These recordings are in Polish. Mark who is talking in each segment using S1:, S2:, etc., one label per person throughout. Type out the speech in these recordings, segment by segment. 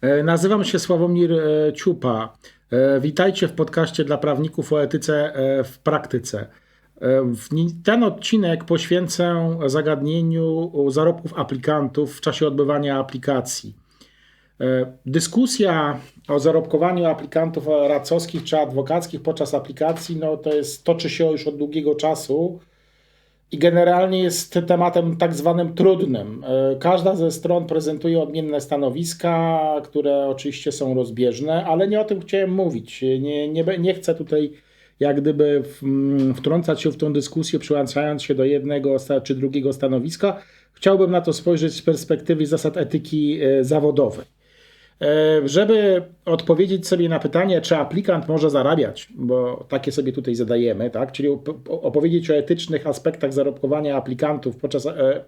S1: E, Nazywam się Sławomir e, Ciupa. E, Witajcie w podcaście dla prawników o etyce w praktyce. Ten odcinek poświęcę zagadnieniu zarobków aplikantów w czasie odbywania aplikacji. Dyskusja o zarobkowaniu aplikantów radcowskich czy adwokackich podczas aplikacji no to jest, toczy się już od długiego czasu i generalnie jest tematem tak zwanym trudnym. E, Każda ze stron prezentuje odmienne stanowiska, które oczywiście są rozbieżne, ale nie o tym chciałem mówić. Nie, nie, nie chcę tutaj jak gdyby mm, wtrącać się w tą dyskusję, przyłączając się do jednego czy drugiego stanowiska. Chciałbym na to spojrzeć z perspektywy zasad etyki e, zawodowej. E, Żeby odpowiedzieć sobie na pytanie, czy aplikant może zarabiać, bo takie sobie tutaj zadajemy, tak? czyli op- opowiedzieć o etycznych aspektach zarobkowania aplikantów podczas e, e,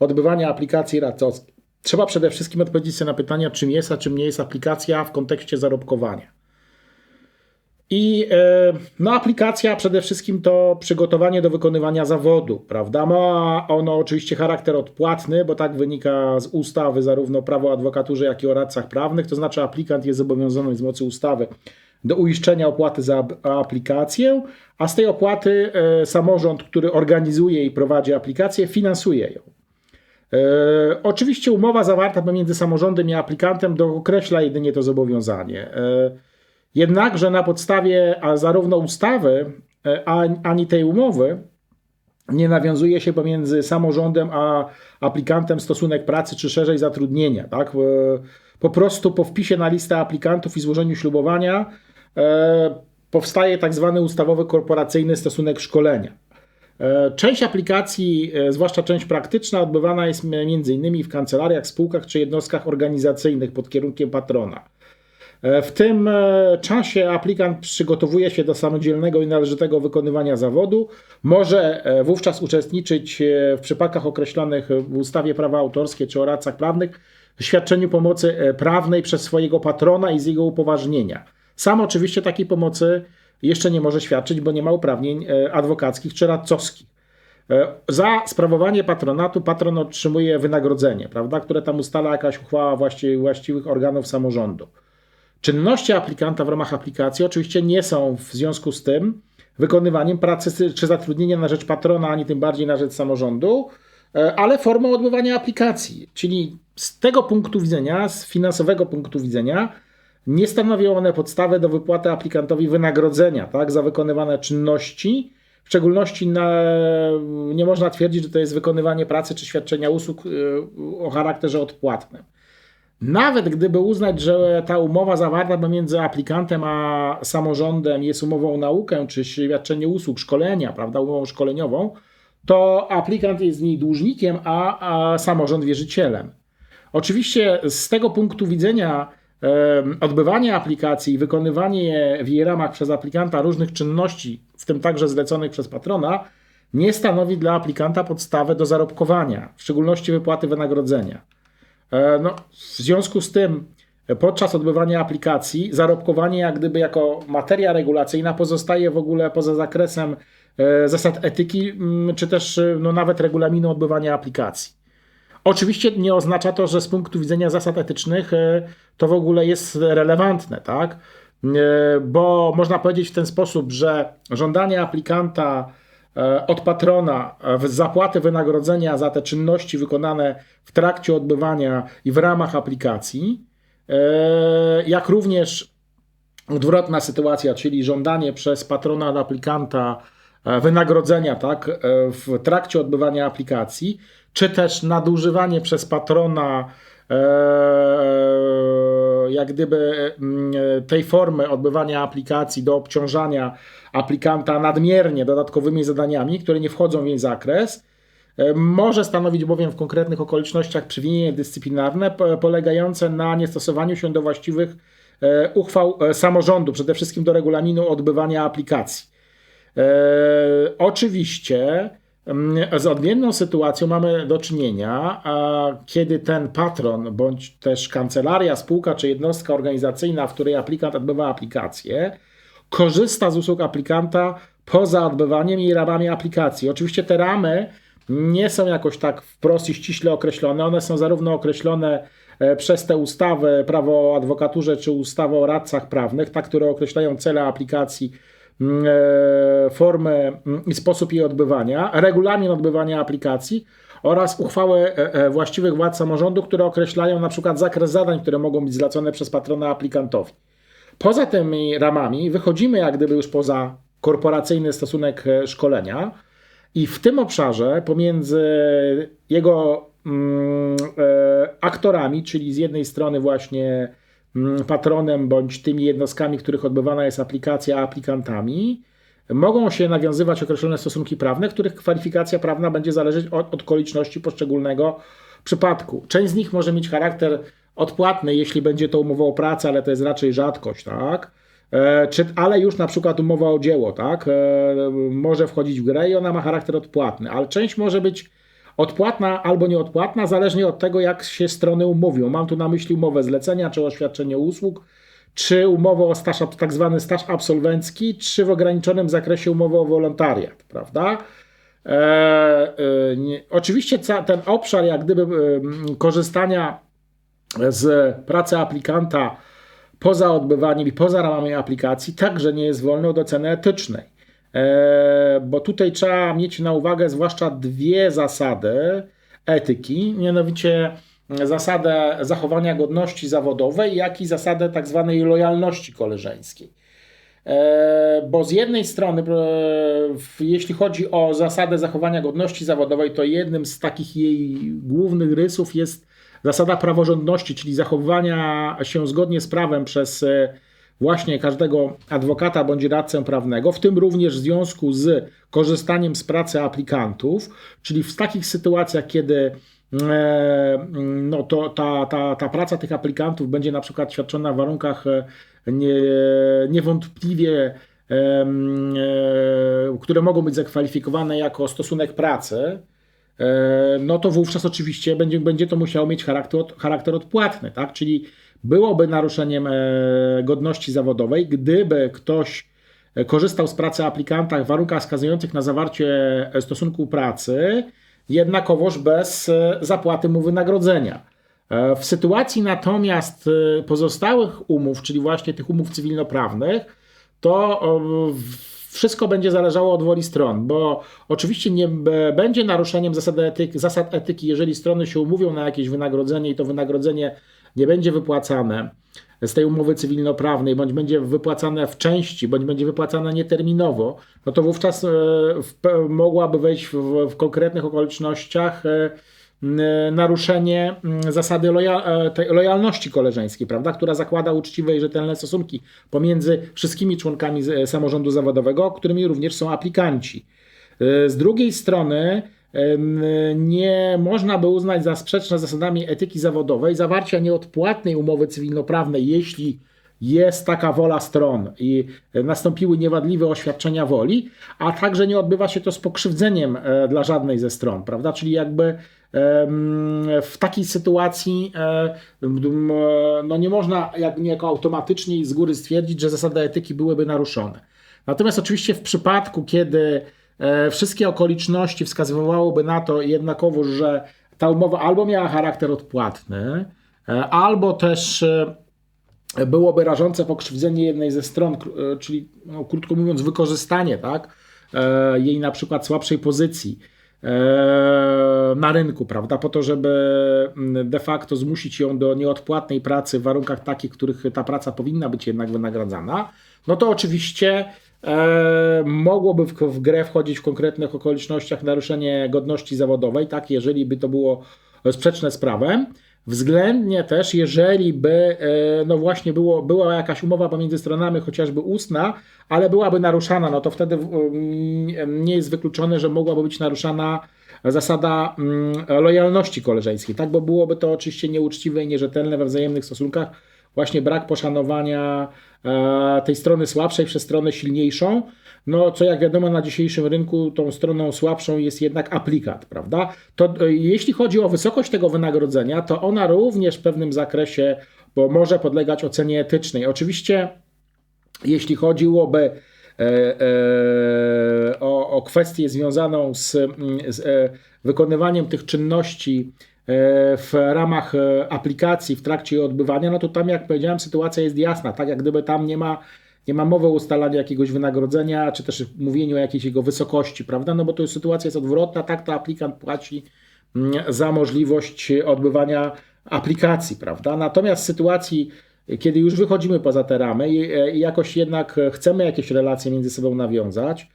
S1: odbywania aplikacji radcowskiej, trzeba przede wszystkim odpowiedzieć sobie na pytania, czym jest, a czym nie jest aplikacja w kontekście zarobkowania. I e, no, aplikacja przede wszystkim to przygotowanie do wykonywania zawodu, prawda? Ma ono oczywiście charakter odpłatny, bo tak wynika z ustawy zarówno prawo o adwokaturze, jak i o radcach prawnych, to znaczy aplikant jest zobowiązany z mocy ustawy do uiszczenia opłaty za ap- aplikację, a z tej opłaty e, samorząd, który organizuje i prowadzi aplikację, finansuje ją. E, oczywiście umowa zawarta pomiędzy samorządem i aplikantem dookreśla jedynie to zobowiązanie. Jednakże na podstawie zarówno ustawy, e, ani tej umowy nie nawiązuje się pomiędzy samorządem a aplikantem stosunek pracy czy szerzej zatrudnienia. Tak? E, Po prostu po wpisie na listę aplikantów i złożeniu ślubowania e, powstaje tak zwany ustawowy korporacyjny stosunek szkolenia. Część aplikacji, zwłaszcza część praktyczna, odbywana jest m.in. w kancelariach, spółkach czy jednostkach organizacyjnych pod kierunkiem patrona. E, W tym e, czasie aplikant przygotowuje się do samodzielnego i należytego wykonywania zawodu. Może e, wówczas uczestniczyć w przypadkach określonych w ustawie prawa autorskie czy o radcach prawnych w świadczeniu pomocy prawnej przez swojego patrona i z jego upoważnienia. Sam oczywiście takiej pomocy jeszcze nie może świadczyć, bo nie ma uprawnień adwokackich czy radcowskich. Za sprawowanie patronatu patron otrzymuje wynagrodzenie, prawda, które tam ustala jakaś uchwała właści- właściwych organów samorządu. Czynności aplikanta w ramach aplikacji oczywiście nie są w związku z tym wykonywaniem pracy czy zatrudnienia na rzecz patrona, ani tym bardziej na rzecz samorządu, e, ale formą odbywania aplikacji. Czyli z tego punktu widzenia, z finansowego punktu widzenia, nie stanowią one podstawy do wypłaty aplikantowi wynagrodzenia tak, za wykonywane czynności. W szczególności na, nie można twierdzić, że to jest wykonywanie pracy czy świadczenia usług y, o charakterze odpłatnym. Nawet gdyby uznać, że ta umowa zawarta pomiędzy aplikantem a samorządem jest umową o naukę czy świadczenie usług, szkolenia, prawda, umową szkoleniową, to aplikant jest z niej dłużnikiem, a, a samorząd wierzycielem. Oczywiście z tego punktu widzenia odbywanie aplikacji i wykonywanie w jej ramach przez aplikanta różnych czynności, w tym także zleconych przez patrona, nie stanowi dla aplikanta podstawy do zarobkowania, w szczególności wypłaty wynagrodzenia. E, No, w związku z tym, e, podczas odbywania aplikacji, zarobkowanie, jak gdyby jako materia regulacyjna, pozostaje w ogóle poza zakresem e, zasad etyki, mm, czy też no, nawet regulaminu odbywania aplikacji. Oczywiście nie oznacza to, że z punktu widzenia zasad etycznych to w ogóle jest relevantne, tak? Bo można powiedzieć w ten sposób, że żądanie aplikanta od patrona e, zapłaty wynagrodzenia za te czynności wykonane w trakcie odbywania i w ramach aplikacji, e, jak również odwrotna sytuacja, czyli żądanie przez patrona od aplikanta e, wynagrodzenia tak, e, w trakcie odbywania aplikacji, czy też nadużywanie przez patrona e, jak gdyby mm, tej formy odbywania aplikacji do obciążania aplikanta nadmiernie dodatkowymi zadaniami, które nie wchodzą w jej zakres, e, może stanowić bowiem w konkretnych okolicznościach przewinienie dyscyplinarne po- polegające na niestosowaniu się do właściwych e, uchwał e, samorządu, przede wszystkim do regulaminu odbywania aplikacji. E, oczywiście z odmienną sytuacją mamy do czynienia, kiedy ten patron bądź też kancelaria, spółka czy jednostka organizacyjna, w której aplikant odbywa aplikację, korzysta z usług aplikanta poza odbywaniem i ramami aplikacji. Oczywiście te ramy nie są jakoś tak wprost i ściśle określone. One są zarówno określone e, przez tę ustawę, prawo o adwokaturze czy ustawę o radcach prawnych, tak, które określają cele aplikacji, formę mm, i sposób jej odbywania, regulamin odbywania aplikacji oraz uchwały właściwych władz samorządu, które określają na przykład zakres zadań, które mogą być zlecone przez patrona aplikantowi. Poza tymi ramami wychodzimy jak gdyby już poza korporacyjny stosunek szkolenia i w tym obszarze pomiędzy jego mm, e, aktorami, czyli z jednej strony właśnie mm, patronem bądź tymi jednostkami, których odbywana jest aplikacja, aplikantami, mogą się nawiązywać określone stosunki prawne, których kwalifikacja prawna będzie zależeć od, od okoliczności poszczególnego przypadku. Część z nich może mieć charakter odpłatny, jeśli będzie to umowa o pracę, ale to jest raczej rzadkość, tak? E, czy, ale już na przykład umowa o dzieło, tak? E, może wchodzić w grę i ona ma charakter odpłatny, ale część może być odpłatna albo nieodpłatna, zależnie od tego, jak się strony umówią. Mam tu na myśli umowę zlecenia, czy oświadczenie usług, czy umowę o staż, tak zwany staż absolwencki, czy w ograniczonym zakresie umowę o wolontariat, prawda? E, e, nie, oczywiście ten obszar, jak gdyby e, korzystania z pracy aplikanta poza odbywaniem i poza ramami aplikacji także nie jest wolny od oceny etycznej. E, bo tutaj trzeba mieć na uwagę zwłaszcza dwie zasady etyki, mianowicie zasadę zachowania godności zawodowej, jak i zasadę tak zwanej lojalności koleżeńskiej. E, bo z jednej strony, e, jeśli chodzi o zasadę zachowania godności zawodowej, to jednym z takich jej głównych rysów jest zasada praworządności, czyli zachowywania się zgodnie z prawem przez właśnie każdego adwokata bądź radcę prawnego, w tym również w związku z korzystaniem z pracy aplikantów, czyli w takich sytuacjach, kiedy e, no to ta, ta, ta praca tych aplikantów będzie na przykład świadczona w warunkach e, nie, niewątpliwie, które mogą być zakwalifikowane jako stosunek pracy, E, no to wówczas oczywiście będzie, będzie to musiało mieć charakter, charakter odpłatny, tak? Czyli byłoby naruszeniem e, godności zawodowej, gdyby ktoś e, korzystał z pracy aplikanta w warunkach wskazujących na zawarcie stosunku pracy, jednakowoż bez zapłaty mu wynagrodzenia. W sytuacji natomiast pozostałych umów, czyli właśnie tych umów cywilnoprawnych, to wszystko będzie zależało od woli stron, bo oczywiście nie będzie naruszeniem zasad etyki, zasad etyki, jeżeli strony się umówią na jakieś wynagrodzenie i to wynagrodzenie nie będzie wypłacane z tej umowy cywilnoprawnej, bądź będzie wypłacane w części, bądź będzie wypłacane nieterminowo, no to wówczas e, mogłaby wejść w, w konkretnych okolicznościach e, naruszenie zasady e, lojalności koleżeńskiej, prawda, która zakłada uczciwe i rzetelne stosunki pomiędzy wszystkimi członkami samorządu zawodowego, którymi również są aplikanci. Z drugiej strony, nie można by uznać za sprzeczne z zasadami etyki zawodowej zawarcia nieodpłatnej umowy cywilnoprawnej, jeśli jest taka wola stron i nastąpiły niewadliwe oświadczenia woli, a także nie odbywa się to z pokrzywdzeniem e, dla żadnej ze stron, prawda? Czyli jakby w takiej sytuacji e, no nie można jak niejako automatycznie i z góry stwierdzić, że zasady etyki byłyby naruszone. Natomiast oczywiście w przypadku, kiedy wszystkie okoliczności wskazywałyby na to jednakowoż, że ta umowa albo miała charakter odpłatny, albo też byłoby rażące pokrzywdzenie jednej ze stron, e, czyli no, krótko mówiąc wykorzystanie tak, e, jej na przykład słabszej pozycji e, na rynku, prawda, po to, żeby mm, de facto zmusić ją do nieodpłatnej pracy w warunkach takich, których ta praca powinna być jednak wynagradzana, no to oczywiście mogłoby w, w grę wchodzić w konkretnych okolicznościach naruszenie godności zawodowej, tak, jeżeli by to było sprzeczne z prawem. Względnie też, jeżeli by, e, no właśnie było, była jakaś umowa pomiędzy stronami, chociażby ustna, ale byłaby naruszana, no to wtedy nie jest wykluczone, że mogłaby być naruszana zasada lojalności koleżeńskiej, tak? Bo byłoby to oczywiście nieuczciwe i nierzetelne we wzajemnych stosunkach, właśnie brak poszanowania e, tej strony słabszej przez stronę silniejszą, no co jak wiadomo na dzisiejszym rynku tą stroną słabszą jest jednak aplikat, prawda? To e, jeśli chodzi o wysokość tego wynagrodzenia, to ona również w pewnym zakresie, bo może podlegać ocenie etycznej. Oczywiście jeśli chodziłoby e, o, o kwestię związaną z, z e, wykonywaniem tych czynności w ramach e, aplikacji w trakcie jej odbywania, no to tam, jak powiedziałem, sytuacja jest jasna, tak jak gdyby tam nie ma, nie ma mowy o ustalaniu jakiegoś wynagrodzenia, czy też mówieniu o jakiejś jego wysokości, prawda? No bo to sytuacja jest odwrotna, tak to aplikant płaci mm, za możliwość odbywania aplikacji, prawda? Natomiast w sytuacji, kiedy już wychodzimy poza te ramy i jakoś jednak chcemy jakieś relacje między sobą nawiązać,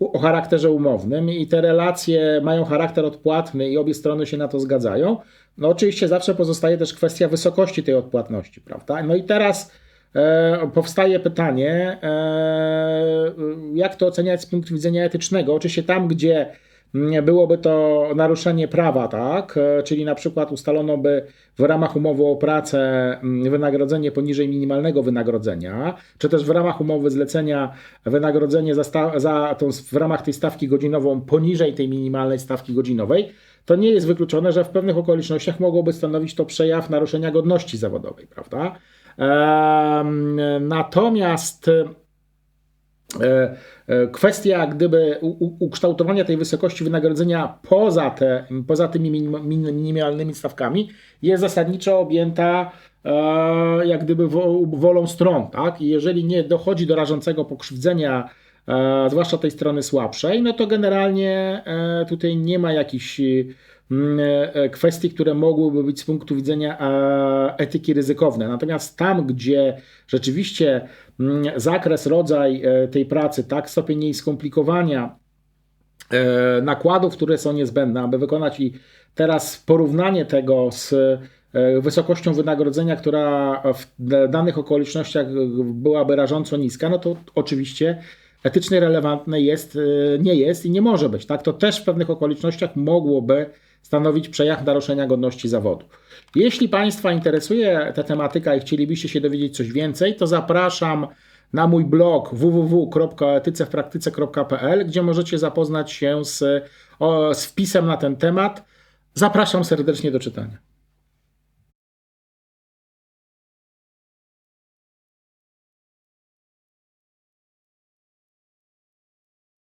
S1: o charakterze umownym i te relacje mają charakter odpłatny i obie strony się na to zgadzają, no oczywiście zawsze pozostaje też kwestia wysokości tej odpłatności, prawda? No i teraz e, powstaje pytanie, e, jak to oceniać z punktu widzenia etycznego? Oczywiście tam, gdzie byłoby to naruszenie prawa, tak? Czyli na przykład ustalono by w ramach umowy o pracę mm, wynagrodzenie poniżej minimalnego wynagrodzenia, czy też w ramach umowy zlecenia wynagrodzenie za, za tą, w ramach tej stawki godzinową poniżej tej minimalnej stawki godzinowej, to nie jest wykluczone, że w pewnych okolicznościach mogłoby stanowić to przejaw naruszenia godności zawodowej, prawda? Natomiast E, e, kwestia gdyby ukształtowania tej wysokości wynagrodzenia poza, te, poza tymi minimalnymi stawkami jest zasadniczo objęta e, jak gdyby wolą stron, tak? I jeżeli nie dochodzi do rażącego pokrzywdzenia, zwłaszcza tej strony słabszej, no to generalnie tutaj nie ma jakichś kwestii, które mogłyby być z punktu widzenia etyki ryzykowne. Natomiast tam, gdzie rzeczywiście Mm, zakres, rodzaj e, tej pracy, tak, stopień jej skomplikowania, e, nakładów, które są niezbędne, aby wykonać i teraz porównanie tego z e, wysokością wynagrodzenia, która w danych okolicznościach byłaby rażąco niska, no to oczywiście etycznie relevantne jest, nie jest i nie może być. Tak? To też w pewnych okolicznościach mogłoby stanowić przejaw naruszenia godności zawodu. Jeśli Państwa interesuje ta tematyka i chcielibyście się dowiedzieć coś więcej, to zapraszam na mój blog www.etycewpraktyce.pl, gdzie możecie zapoznać się z, z wpisem na ten temat. Zapraszam serdecznie do czytania.